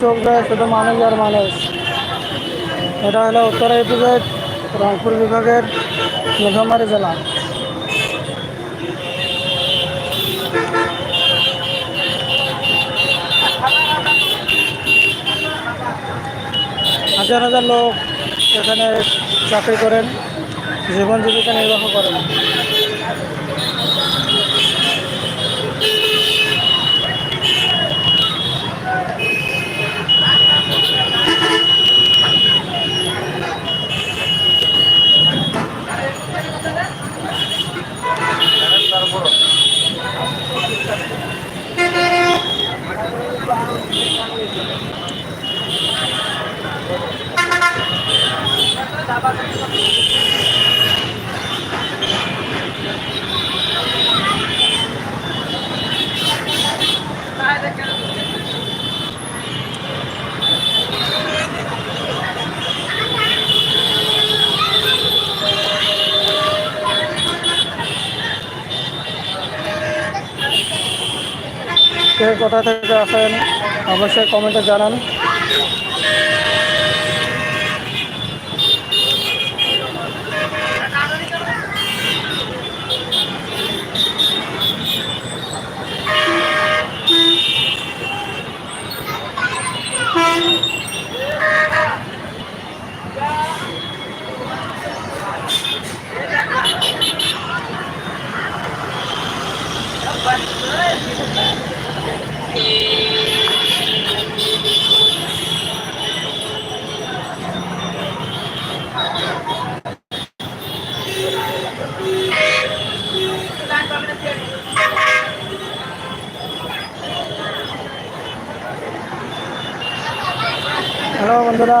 চোখ যায় শুধু মানুষ আর মানুষ। এটা হলো উত্তরা ইপিজেড রংপুর বিভাগের নীলফামারী জেলা। হাজার হাজার লোক এখানে চাকরি করেন, জীবন জীবিকা নির্বাহ করেন। কোথা থেকে আসেন অবশ্যই কমেন্টে জানান হ্যালো বন্ধুরা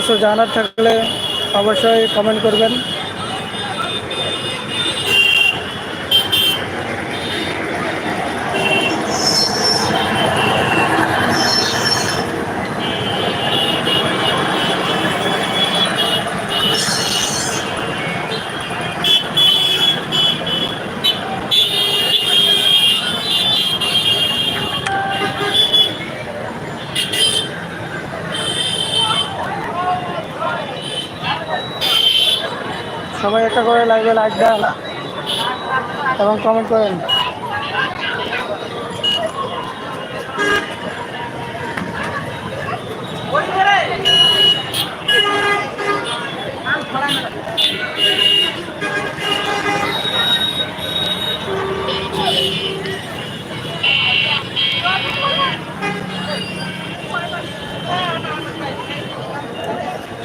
কিছু জানার থাকলে অবশ্যই কমেন্ট করবেন সবাই একটা করে লাইভে লাইক দেন এবং কমেন্ট করেন।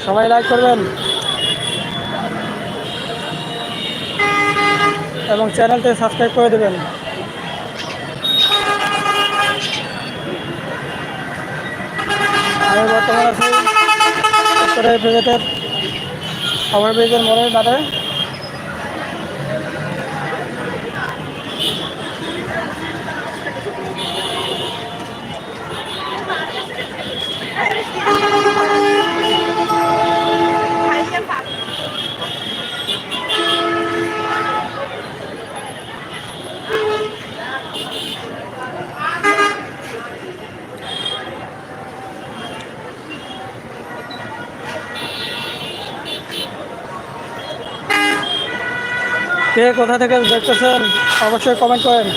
সবাই লাইক করবেন। এবং চ্যানেলটি সাবস্ক্রাইব করে দেবেন। আমি বর্তমানে আছি উত্তরের ব্রিগেডের খবর ব্রিগের মোড়ের কে কোথা থেকে দেখতেছেন অবশ্যই কমেন্ট করেন।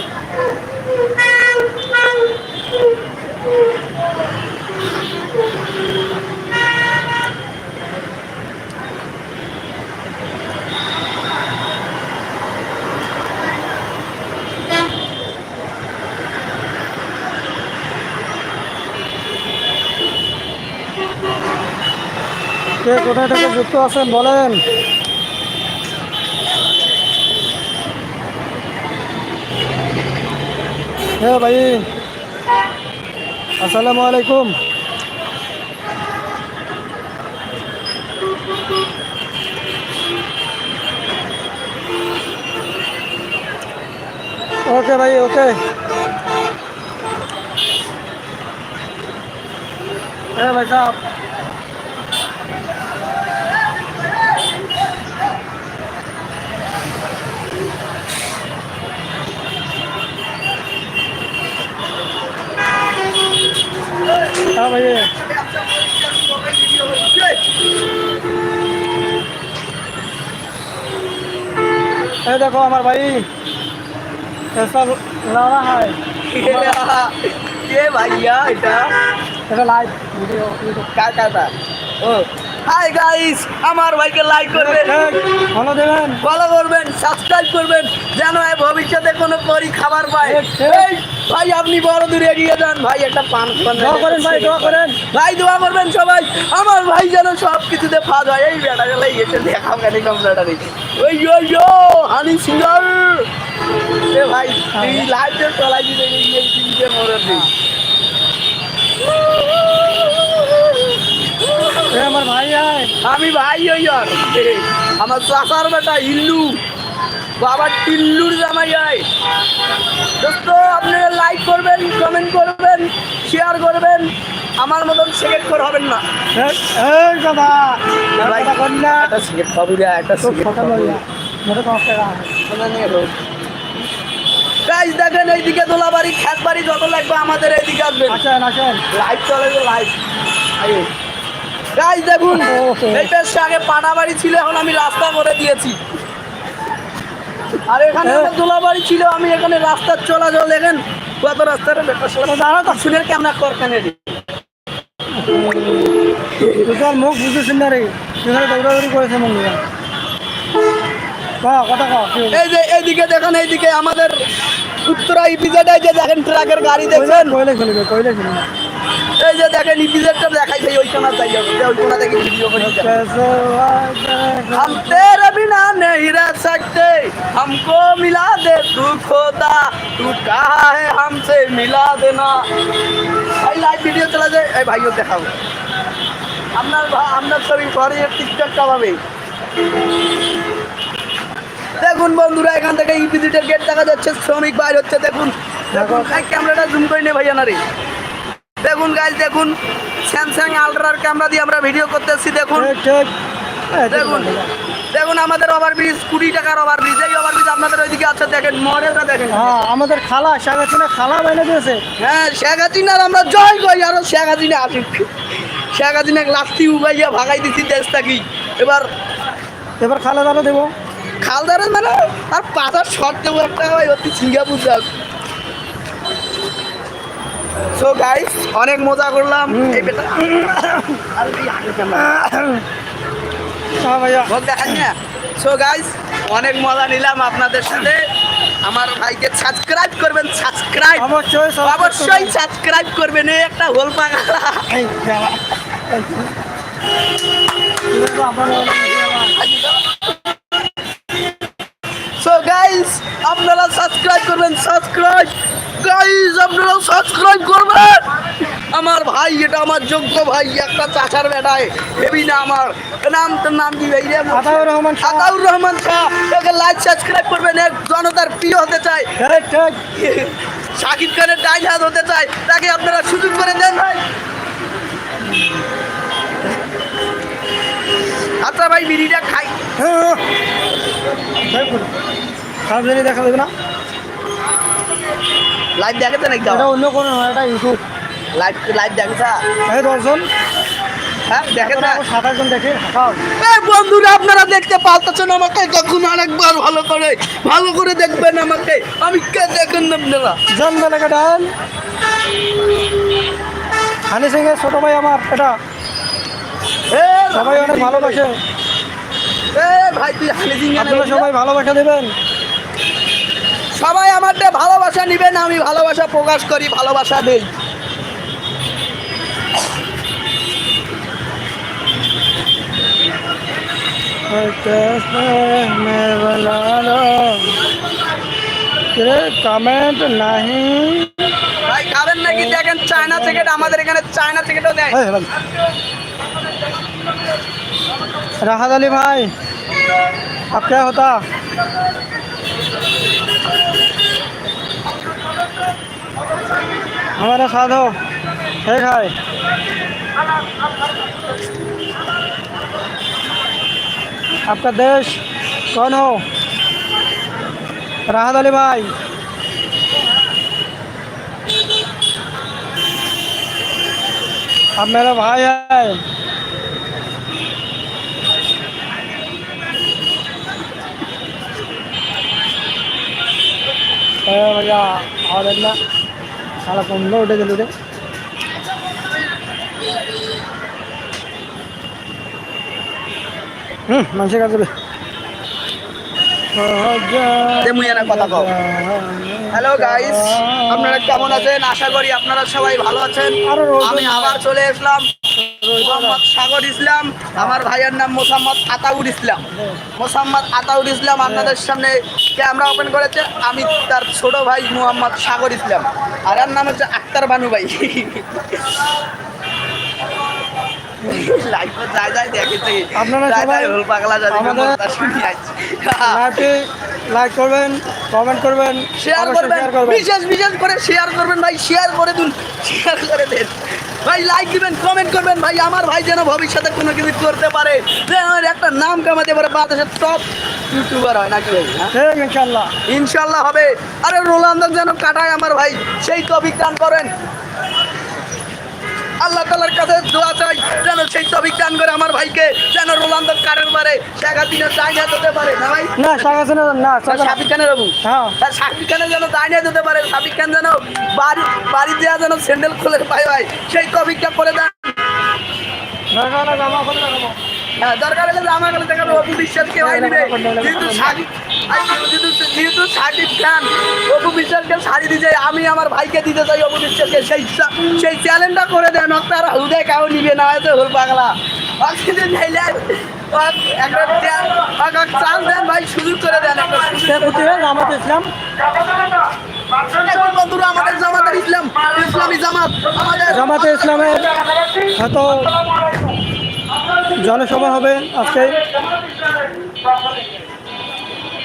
কে কোথা থেকে যুক্ত আছেন বলেন। হ্যাঁ ভাই। আসসালামু আলাইকুম। ওকে ভাই ওকে। হ্যাঁ ভাই সাহেব साहब हाँ भैया ये देखो हमारे भाई कैसा लाना है কে ভাইয়া এটা এটা লাইভ ভিডিও কাকাটা ও হাই গাইস আমার ভাইকে লাইক করবেন ভালো দেবেন ফলো করবেন সাবস্ক্রাইব করবেন যেন এ ভবিষ্যতে কোনো করি খাবার পায় ঠিক, ঠিক। এই ভাই আপনি বড় দূরে এগিয়ে যান। ভাই একটা পান দোয়া করেন ভাই দোয়া করেন। ভাই দোয়া করবেন সবাই। আমার ভাই যেন সব কিছুতে ফাঁদ হয় এই বেটা গেলে দেখাও কেন কম্পিউটারে ওই ইয়ো ইয়ো হানি সিঙ্গার। এ ভাই লাইভে চলাই দিতে তিনটে মরে দিই। আমার ভাই আমি ভাই ওই আমার চাষার বেটা ইল্লু। বাবা টিল্লুর জামাই আয়। দোস্ত আপনারা লাইক করবেন কমেন্ট করবেন শেয়ার করবেন। আমার মতন সেকেন্ড করে হবেন না। সিগারেট সিগারেট হয়ে দেখেন এইদিকে দোলাবাড়ি খ্যাত বাড়ি যত লাগবে আমাদের এইদিকে আসবেন। লাইভ চলে তো লাইভ গাইজ দেখুন Okay. এই বেশ আগে পাটা বাড়ি ছিল এখন আমি রাস্তা করে দিয়েছি। আর এখানে। দোলাবাড়ি ছিল আমি এখানে রাস্তার চলাচল দেখেন কত রাস্তাটা ব্যাপার দাঁড়া তো শুনে কেমন করতেন এটি মুখ বুঝেছেন না রে সেখানে দৌড়াদৌড়ি করেছে? এই যে এইদিকে দেখেন এইদিকে আমাদের উত্তরা ইপিজেডে যে দেখেন ট্রাকের গাড়ি খেলবে কইলে খেলবে এই যে দেখেন ইপিজেডটা দেখাই সেই ওইখানে যাই যাবে যে ওইখানে দেখি ভিডিও করে দেখাই। कैसे वादा हम तेरे बिना नहीं रह सकते हमको मिला दे तू खोदा तू कहा है हमसे मिला देना ভাই লাইভ ভিডিও চলা যায় এই ভাইও দেখাবো আপনার ভা- আপনার ছবি ঘরে টিকটক কামাবে দেখুন বন্ধুরা এখান থেকে ইপিজিটের গেট দেখা যাচ্ছে শ্রমিক বাইর হচ্ছে দেখুন দেখুন এই ক্যামেরাটা জুম করে নে ভাইয়া না রে দেখুন গাইজ দেখুন। স্যামসাং আলট্রার ক্যামেরা দিয়ে আমরা ভিডিও করতেছি দেখুন। ঠিক দেখুন। দেখুন আমাদের ওভার ব্রিজ কুড়ি টাকার ওভার ব্রিজ এই ওভার ব্রিজ আপনাদের ওইদিকে আছে দেখেন মডেলটা দেখেন। হ্যাঁ আমাদের খালা শাগাছিনা খালা বাইনে দিয়েছে। হ্যাঁ শেখ হাসিনার আমরা জয় করি আরও শেখ হাসিনা আসুক। শেখ হাসিনা লাস্তি উগাইয়া ভাগাই দিচ্ছি দেশটা কি এবার এবার খালা দাঁড়া দেবো। খালদারে মানে আর পাতার শর্ট দেবো একটা হয় অতি সিঙ্গাপুর যাক। সো গাইস অনেক মজা করলাম। এই বেটা আরে এই আগে ক্যামেরা। হ্যাঁ সো গাইস অনেক মজা নিলাম আপনাদের সাথে। আমার ভাইকে সাবস্ক্রাইব করবেন সাবস্ক্রাইব অবশ্যই অবশ্যই সাবস্ক্রাইব করবেন। এই একটা হোল পাগলা। আপনার- সো গাইস আপনারা সাবস্ক্রাইব করবেন সাবস্ক্রাইব গাইস আপনারা সাবস্ক্রাইব করবেন। আমার ভাই এটা আমার যোগ্য ভাই একটা চাচার বেটায় ভেবি না আমার। নাম তোর নাম কি ভাই রে Ataur Rahman. Ataur Rahman Shah. Okay like subscribe করবেন এক জনতার প্রিয় হতে চাই। শাকিব খানের ডাইন হাত হতে চায় তাকে আপনারা সুযোগ করে দেন ভাই। আচ্ছা ভাই বিড়িটা খাই। হ্যাঁ দেখুন খারাপ জিনিস দেখা দেবে না। লাইভ দেখেছে নাকি এটা অন্য কোনো নয় এটা ইউটিউব লাইভ লাইভ দেখেছে? হ্যাঁ দেখে না দেখে বন্ধুরা আপনারা দেখতে পাচ্ছেন আমাকে কখন আরেকবার ভালো করে ভালো করে দেখবেন আমাকে। আমি কে দেখেন না আপনারা? লেগে ডান হানি সিং এর ছোট ভাই আমার এটা। সবাই অনেক ভালোবাসে। ভাই তুই হানি সিং আপনারা সবাই ভালোবাসা দেবেন। সবাই আমারটা ভালোবাসা নেবেন, আমি ভালোবাসা প্রকাশ করি, ভালোবাসা দেই। কমেন্ট নাহি ভাই কারেন নাকি? দেখেন, চায়না টিকিট আমাদের এখানে চায়না থেকেও দেয়। রাহাত আলী ভাই আপনার হতা? हमारा साथ हो है आपका देश कौन हो? राहत अली भाई। अब मेरा भाई है। भैया, और ना সারা কমলো ওটা গেল হুম মানুষের কাছে হ্যালো গাইস আপনারা কেমন আছেন? আশা করি আপনারা সবাই ভালো আছেন। আমি আবার চলে আসলাম। মোহাম্মদ সাগর ইসলাম আমার ভাইয়ের নাম মোসাম্মদ আতাউর ইসলাম। মোসাম্মদ আতাউর ইসলাম আপনাদের সামনে ক্যামেরা ওপেন করেছে আমি তার ছোট ভাই মোহাম্মদ সাগর ইসলাম। আর এর নাম হচ্ছে আক্তার বানু ভাই। লাইফে যায় যায় দেখেছে। আপনারা সবাই পাগলা জানি লাইক করবেন কমেন্ট করবেন শেয়ার করবেন। বিশেষ বিশেষ করে শেয়ার করবেন ভাই শেয়ার করে দিন শেয়ার করে দেন। ভাই লাইক দিবেন কমেন্ট করবেন। ভাই আমার ভাই যেন ভবিষ্যতে কোনো কিছু করতে পারে। যেন একটা নাম কামাতে পারে বাংলাদেশের টপ ইউটিউবার হয় নাকি ভাই হ্যাঁ? ঠিক ইনশাল্লাহ ইনশাল্লাহ হবে। আরে রোলান্দন যেন কাটায় আমার ভাই সেই তবিক দান করেন। আল্লাহ তালার কাছে দোয়া চাই যেন সেই তবিক দান করে আমার ভাইকে যেন রোলান্দন কাটার পারে শেখা চাইনা দিতে পারে। না ভাই? না না না সাবিক খানের বাবু। হ্যাঁ। খানের যেন দাঁড়িয়ে দিতে পারে সাকিব খান যেন বাড়ি বাড়ি দেওয়া যেন স্যান্ডেল খুলে পাই ভাই সেই টপিকটা করে দেন। দরকার হলে জামা দেখাবে। অপু বিশ্বাসকে ভাই নিবে সাকিব আর যেহেতু খান অপু বিশ্বাসকে শাড়ি দিতে আমি আমার ভাইকে দিতে চাই অপু বিশ্বাসকে সেই সেই চ্যালেঞ্জটা করে দেন। কাউ নিবে না হয়তো হল পাগলা। অক্সিজেন চাইলে একটা চান্স দেন ভাই সুযোগ করে দেন ইসলাম? বন্ধুরা আমাদের জামাতের ইসলাম ইসলামী জামাত আমাদের জামাতে ইসলামের হয়তো জনসভা হবে আজকে।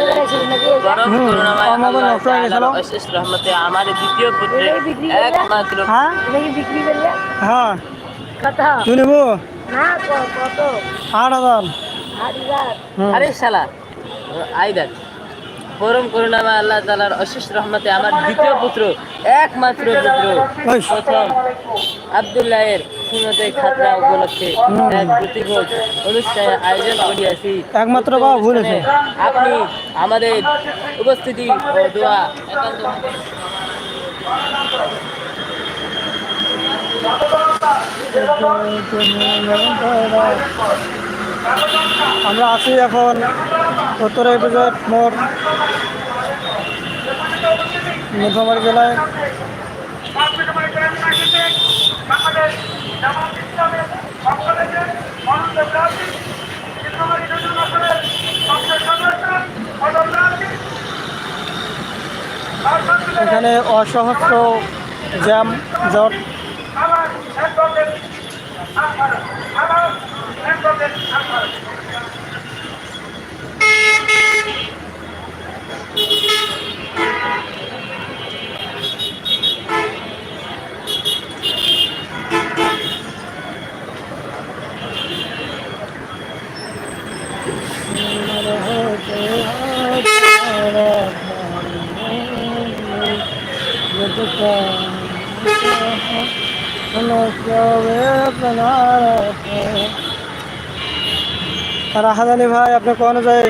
বেড়াইছিল নাকি হুম, আমাদের নষ্ট হয়ে গেছিল। আমার দ্বিতীয় পুত্রের? একমাত্র হ্যাঁ কি হ্যাঁ নেব ক- আট হাজার। আরে শালা আই দেখ। পরম করুণাময় আল্লাহ তালার অশেষ রহমতে আমার দ্বিতীয় পুত্র একমাত্র পুত্র। প্রথম আবদুল্লাহের সুনতে খাতরা উপলক্ষে এক প্রতিভোজ অনুষ্ঠানে আয়োজন করিয়াছি। একমাত্র বাবা আপনি আমাদের উপস্থিতি ও দোয়া একান্ত আমরা আছি এখন উত্তর এপিজোড মোট নীলফামারী জেলায়। এখানে অসহস্র জ্যাম জট তবে রাহাত আলী ভাই আপনি কখনো যায়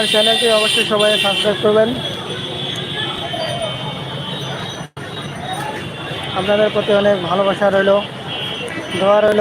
আমার চ্যানেলটি অবশ্যই সবাই সাবস্ক্রাইব করবেন। আপনাদের প্রতি অনেক ভালোবাসা রইল দোয়া রইল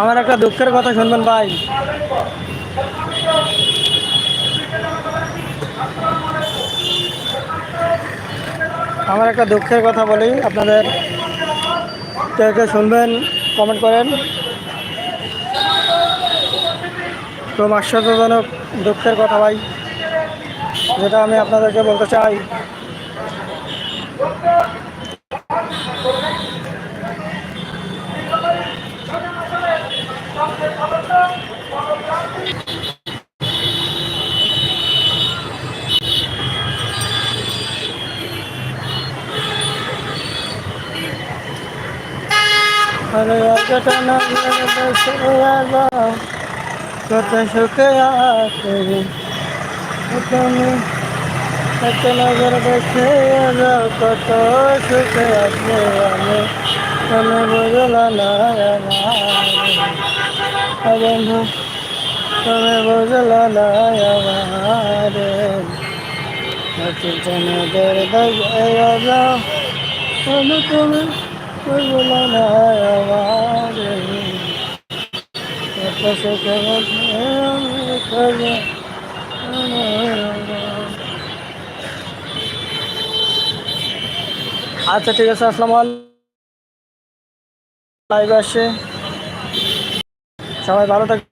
আমার একটা দুঃখের কথা শুনবেন ভাই। আমার একটা দুঃখের কথা বলি, আপনাদের কে কে শুনবেন কমেন্ট করেন। খুব আশ্চর্যজনক দুঃখের কথা ভাই, যেটা আমি আপনাদেরকে বলতে চাই। কত সুখে নজর দেখে কত সুখে আছে আমি তুমি বুঝলা না বন্ধু তুমি বুঝলা না আমার চিন্তনদের দেখে যাও তুমি তুমি আচ্ছা ঠিক আছে আলাইকুম লাইভে আসছে। সবাই ভালো থাকবে